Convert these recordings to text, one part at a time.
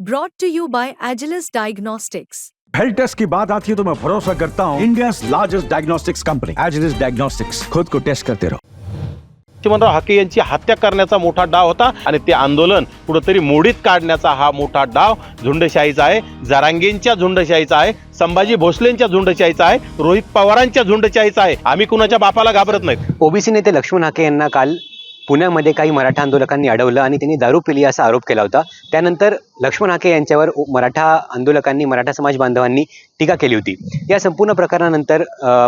Brought to you by Agilus Diagnostics. Health test की बात आती है तो मैं भरोसा करता हूँ India largest diagnostics company Agilus diagnostics खुद को टेस्ट करते रहो चिमनराव हाके यांची हत्या करण्याचा मोठा डाव होता आणि ते आंदोलन कुठंतरी मोडीत काढण्याचा हा मोठा डाव झुंडशाहीचा आहे. जरांगेंच्या झुंडशाहीचा आहे. संभाजी भोसलेंच्या झुंडशाहीचा आहे. रोहित पवारांच्या झुंडशाहीचा आहे. आम्ही कुणाच्या बापाला घाबरत नाहीत? ओबीसी नेते लक्ष्मण हाके यांना काल पुण्यामध्ये काही मराठा आंदोलकांनी अडवलं आणि त्यांनी दारू पिली असा आरोप केला होता. त्यानंतर लक्ष्मण हाके यांच्यावर मराठा आंदोलकांनी मराठा समाज बांधवांनी टीका केली होती. या संपूर्ण प्रकरणानंतर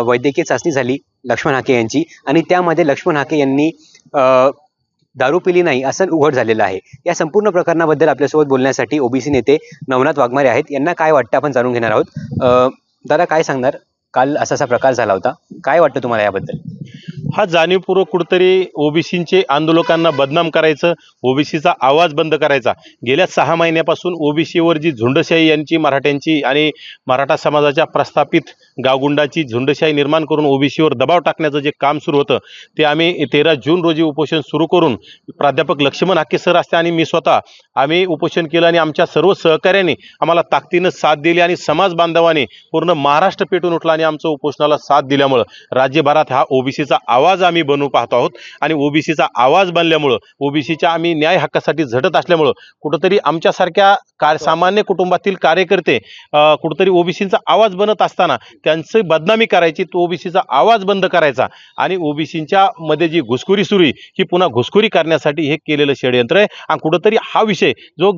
वैद्यकीय चाचणी झाली लक्ष्मण हाके यांची आणि त्यामध्ये लक्ष्मण हाके यांनी दारू पिली नाही असं उघड झालेलं आहे. या संपूर्ण प्रकरणाबद्दल आपल्यासोबत बोलण्यासाठी ओबीसी नेते नवनाथ वाघमारे आहेत. यांना काय वाटतं आपण जाणून घेणार आहोत. दादा काय सांगणार? काल असा असा प्रकार झाला होता. काय वाटतं तुम्हाला याबद्दल? हा जाणीवपूर्वक कुठंतरी ओबीसीचे आंदोलकांना बदनाम करायचं ओबीसीचा आवाज बंद करायचा. गेल्या सहा महिन्यापासून ओबीसीवर जी झुंडशाही यांची मराठ्यांची आणि मराठा समाजाच्या प्रस्थापित गावगुंडाची झुंडशाही निर्माण करून ओबीसीवर दबाव टाकण्याचं जे काम सुरू होतं ते आम्ही तेरा जून रोजी उपोषण सुरू करून प्राध्यापक लक्ष्मण हाके सर असते आणि मी स्वतः आम्ही उपोषण केलं आणि आमच्या सर्व सहकार्याने आम्हाला ताकदीनं साथ दिली आणि समाज बांधवाने पूर्ण महाराष्ट्र पेटून उठला आणि आमचं उपोषणाला साथ दिल्यामुळं राज्यभरात हा ओबीसीचा आवाज आवाज आम्ही बनवू पाहतो आहोत. आणि ओबीसीचा आवाज बनल्यामुळं ओबीसीच्या आम्ही न्याय हक्कासाठी झटत असल्यामुळं कुठंतरी आमच्यासारख्या कार सामान्य कुटुंबातील कार्यकर्ते कुठंतरी ओबीसीचा आवाज बनत असताना त्यांची बदनामी करायची तो ओबीसीचा आवाज बंद करायचा. आणि ओबीसीच्या मध्ये जी घुसखोरी सुरू आहे ही पुन्हा घुसखोरी करण्यासाठी हे केलेलं षडयंत्र आहे. आणि कुठंतरी हा विषय जो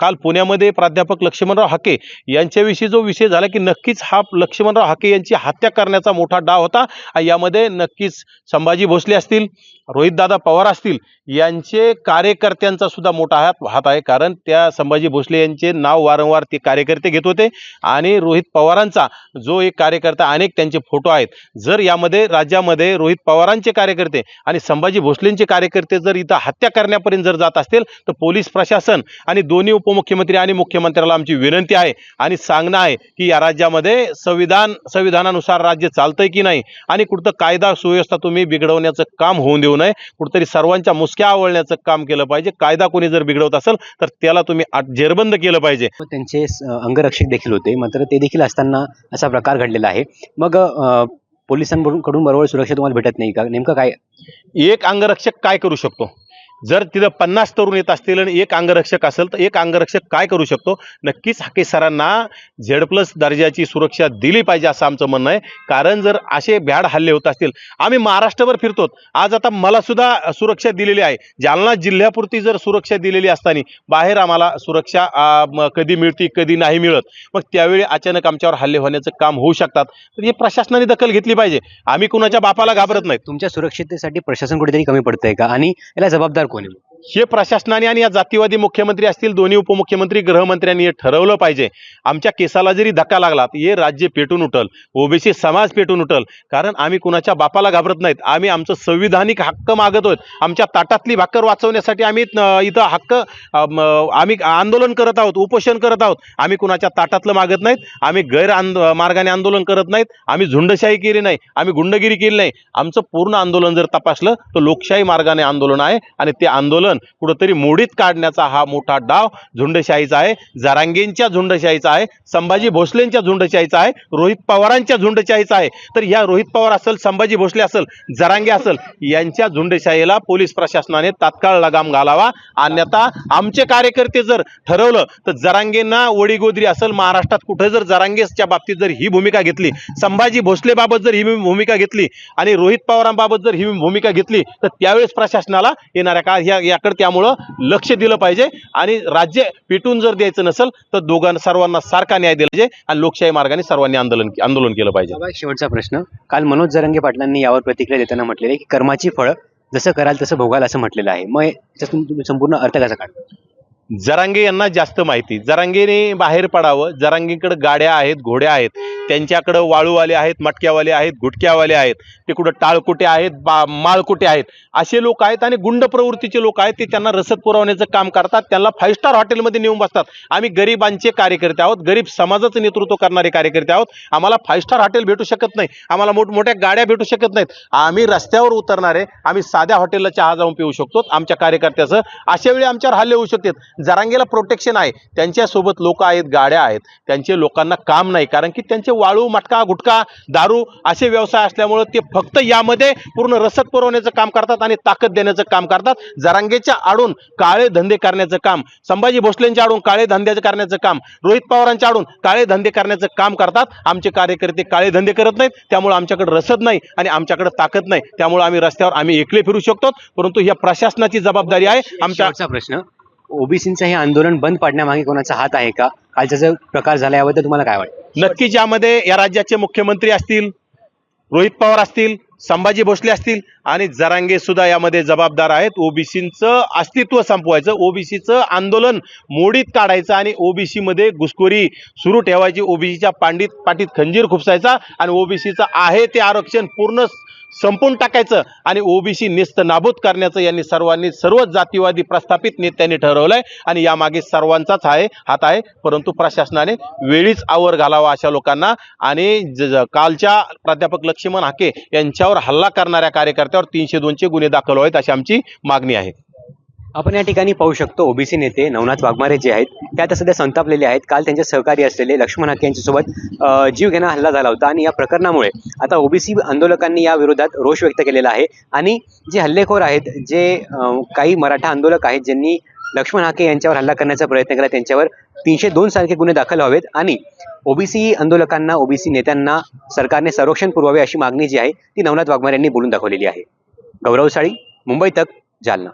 काल पुण्यामध्ये प्राध्यापक लक्ष्मणराव हाके यांच्याविषयी जो विषय झाला की नक्कीच हा लक्ष्मणराव हाके यांची हत्या करण्याचा मोठा डाव होता. यामध्ये नक्कीच संभाजी भोसले असतील रोहितदादा पवार असतील यांचे कार्यकर्त्यांचा सुद्धा मोठा हात हात आहे कारण त्या संभाजी भोसले यांचे नाव वारंवार ते कार्यकर्ते घेत होते आणि रोहित पवारांचा जो एक कार्यकर्ता अनेक त्यांचे फोटो आहेत. जर यामध्ये राज्यामध्ये रोहित पवारांचे कार्यकर्ते आणि संभाजी भोसलेंचे कार्यकर्ते जर इथं हत्या करण्यापर्यंत जर जात असतील तर पोलीस प्रशासन आणि दोन्ही उपमुख्यमंत्री आणि मुख्यमंत्र्याला आमची विनंती आहे आणि सांगणं आहे की या राज्यामध्ये संविधान संविधानानुसार राज्य चालतंय की नाही? आणि कुठं कायदा सुव्यवस्था तुम्ही बिघडवण्याचं काम होऊन देऊ नये. कुठंतरी सर्वांच्या मुसक्या आवळण्याचं काम केलं पाहिजे. कायदा कोणी जर बिघडवत असेल तर त्याला तुम्ही जेरबंद केलं पाहिजे. त्यांचे अंगरक्षक देखील होते. मात्र ते देखील असताना असा प्रकार घडलेला आहे. मग पोलिसांकडून बरोबर सुरक्षा तुम्हाला भेटत नाही का? नेमकं काय? एक अंगरक्षक काय करू शकतो? जर तिथं पन्नास तरुण येत असतील आणि एक अंगरक्षक असेल तर एक अंगरक्षक काय करू शकतो? नक्कीच हाके सरांना झेड प्लस दर्जाची सुरक्षा दिली पाहिजे असं आमचं म्हणणं आहे. कारण जर असे भ्याड हल्ले होत असतील आम्ही महाराष्ट्रभर फिरतो आज आता मला सुद्धा सुरक्षा दिलेली आहे. जालना जिल्ह्यापुरती जर सुरक्षा दिलेली असताना बाहेर आम्हाला सुरक्षा कधी मिळते कधी नाही मिळत. मग त्यावेळी अचानक आमच्यावर हल्ले होण्याचं काम होऊ शकतात. तर हे प्रशासनाने दखल घेतली पाहिजे. आम्ही कुणाच्या बापाला घाबरत नाही. तुमच्या सुरक्षिततेसाठी प्रशासन कुठेतरी कमी पडतंय का? आणि याला जबाबदार कोण आहे हे प्रशासनाने आणि या जातीवादी मुख्यमंत्री असतील दोन्ही उपमुख्यमंत्री गृहमंत्र्यांनी हे ठरवलं पाहिजे. आमच्या केसाला जरी धक्का लागला तर हे राज्य पेटून उठल ओबीसी समाज पेटून उठल. कारण आम्ही कुणाच्या बापाला घाबरत नाहीत. आम्ही आमचं संविधानिक हक्क मागत आहोत. आमच्या ताटातली भाकर वाचवण्यासाठी आम्ही इथं हक्क आम्ही आंदोलन करत आहोत उपोषण करत आहोत. आम्ही कुणाच्या ताटातलं मागत नाहीत. आम्ही गैर आंदो मार्गाने आंदोलन करत नाहीत. आम्ही झुंडशाही केली नाही. आम्ही गुंडगिरी केली नाही. आमचं पूर्ण आंदोलन जर तपासलं तर लोकशाही मार्गाने आंदोलन आहे आणि ते आंदोलन कुठंतरी मोडीत काढण्याचा हा मोठा डाव झुंडशाहीचा आहे. जरांगेंच्या झुंडशाहीचा आहे. संभाजी भोसलेंच्या झुंडशाहीचा आहे. रोहित पवारांच्या झुंडशाहीचा आहे. तर या रोहित पवार असेल संभाजी भोसले असेल जरांगे असेल यांच्या झुंडशाहीला पोलीस प्रशासनाने तात्काळ लगाम घालावा. अन्यथा आमचे कार्यकर्ते जर ठरवलं तर जरांगेंना ओडीगोदरी असेल महाराष्ट्रात कुठे जर जरांगेच्या बाबतीत जर ही भूमिका घेतली संभाजी भोसलेबाबत जर ही भूमिका घेतली आणि रोहित पवारांबाबत जर ही भूमिका घेतली तर त्यावेळेस प्रशासनाला येणाऱ्या काळ ह्या याकडे त्यामुळं लक्ष दिलं पाहिजे. आणि राज्य पेटून जर द्यायचं नसेल तर दोघांना सर्वांना सारखा न्याय दिला पाहिजे आणि लोकशाही मार्गाने सर्वांनी आंदोलन आंदोलन केलं पाहिजे. शेवटचा प्रश्न. काल मनोज जरंगे पाटलांनी यावर प्रतिक्रिया देताना म्हटलेले की कर्माची फळं जसं कराल तसं भोगाल असं म्हटलेलं आहे. मग तुम्ही संपूर्ण अर्थ कसा काढतो? जरांगे यांना जास्त माहिती. जरांगेने बाहेर पडावं. जरांगेकडे गाड्या आहेत घोड्या आहेत. त्यांच्याकडं वाळूवाले आहेत मटक्यावाले आहेत गुटक्यावाले आहेत. ते कुठं टाळकुटे आहेत बा माळकुटे आहेत. असे लोक आहेत आणि गुंड प्रवृत्तीचे लोक आहेत. ते त्यांना रसद पुरवण्याचं काम करतात. त्यांना फाईव्ह स्टार हॉटेलमध्ये नेऊन बसतात. आम्ही गरिबांचे कार्यकर्ते आहोत. गरीब समाजाचं नेतृत्व करणारे कार्यकर्ते आहोत. आम्हाला फाईव्ह स्टार हॉटेल भेटू शकत नाही. आम्हाला मोठमोठ्या गाड्या भेटू शकत नाहीत. आम्ही रस्त्यावर उतरणारे आम्ही साध्या हॉटेलला चहा जाऊन पिऊ शकतो. आमच्या कार्यकर्त्याचं अशा वेळी आमच्यावर हल्ले होऊ शकतात. जरांगेला प्रोटेक्शन आहे. त्यांच्यासोबत लोक आहेत गाड्या आहेत. त्यांचे लोकांना काम नाही. कारण की त्यांचे वाळू मटका गुटखा दारू असे व्यवसाय असल्यामुळं ते फक्त यामध्ये पूर्ण रसद पुरवण्याचं काम करतात आणि ताकद देण्याचं काम करतात. जरांगेच्या आडून काळे धंदे करण्याचं काम संभाजी भोसलेंच्या आडून काळे धंद्याचं करण्याचं काम रोहित पवारांच्या आडून काळे धंदे करण्याचं काम करतात. आमचे कार्यकर्ते काळे धंदे करत नाहीत. त्यामुळे आमच्याकडे रसद नाही आणि आमच्याकडे ताकद नाही. त्यामुळे आम्ही रस्त्यावर आम्ही एकले फिरू शकतो. परंतु ह्या प्रशासनाची जबाबदारी आहे. आमच्या प्रश्न. ओबीसीचं हे आंदोलन बंद पाडण्यामागे कोणाचा हात आहे का? कालचा जो प्रकार झाला याबद्दल तुम्हाला काय वाटतं? नक्कीच यामध्ये या राज्याचे मुख्यमंत्री असतील रोहित पवार असतील संभाजी भोसले असतील आणि जरांगे सुद्धा यामध्ये जबाबदार आहेत. ओबीसीचं अस्तित्व संपवायचं ओबीसीचं आंदोलन मोडीत काढायचं आणि ओबीसीमध्ये घुसखोरी सुरू ठेवायची ओबीसीच्या पांडित पाठीत खंजीर खुपसायचा आणि ओबीसीचं आहे ते आरक्षण पूर्ण संपून टाकायचं आणि ओबीसी निस्त नाबूद करण्याचं यांनी सर्वांनी सर्वच जातीवादी प्रस्थापित नेत्यांनी ठरवलंय आणि यामागे सर्वांचाच आहे हात आहे. परंतु प्रशासनाने वेळीच आवर घालावा अशा लोकांना आणि ज- कालच्या प्राध्यापक लक्ष्मण हाके यांच्यावर हल्ला करणाऱ्या कार्यकर्त्यावर तीनशे दोनचे गुन्हे दाखल व्हावेत अशी आमची मागणी आहे. आपण या ठिकाणी पाहू शकतो ओबीसी नेते नवनाथ वाघमारे जे आहेत ते आता सध्या संतापलेले आहेत. काल त्यांचे सहकारी असलेले लक्ष्मण हाके यांच्यासोबत जीव जीवघेणा हल्ला झाला होता आणि या प्रकरणामुळे आता ओबीसी आंदोलकांनी या विरोधात रोष व्यक्त केलेला आहे. आणि जे हल्लेखोर आहेत जे काही मराठा आंदोलक आहेत ज्यांनी लक्ष्मण हाके यांच्यावर हल्ला करण्याचा प्रयत्न केला त्यांच्यावर तीनशे दोन सारखे गुन्हे दाखल व्हावेत आणि ओबीसी आंदोलकांना ओबीसी नेत्यांना सरकारने संरक्षण पुरवावे अशी मागणी जी आहे ती नवनाथ वाघमारे यांनी बोलून दाखवलेली आहे. गौरव साळी मुंबई तक जालना.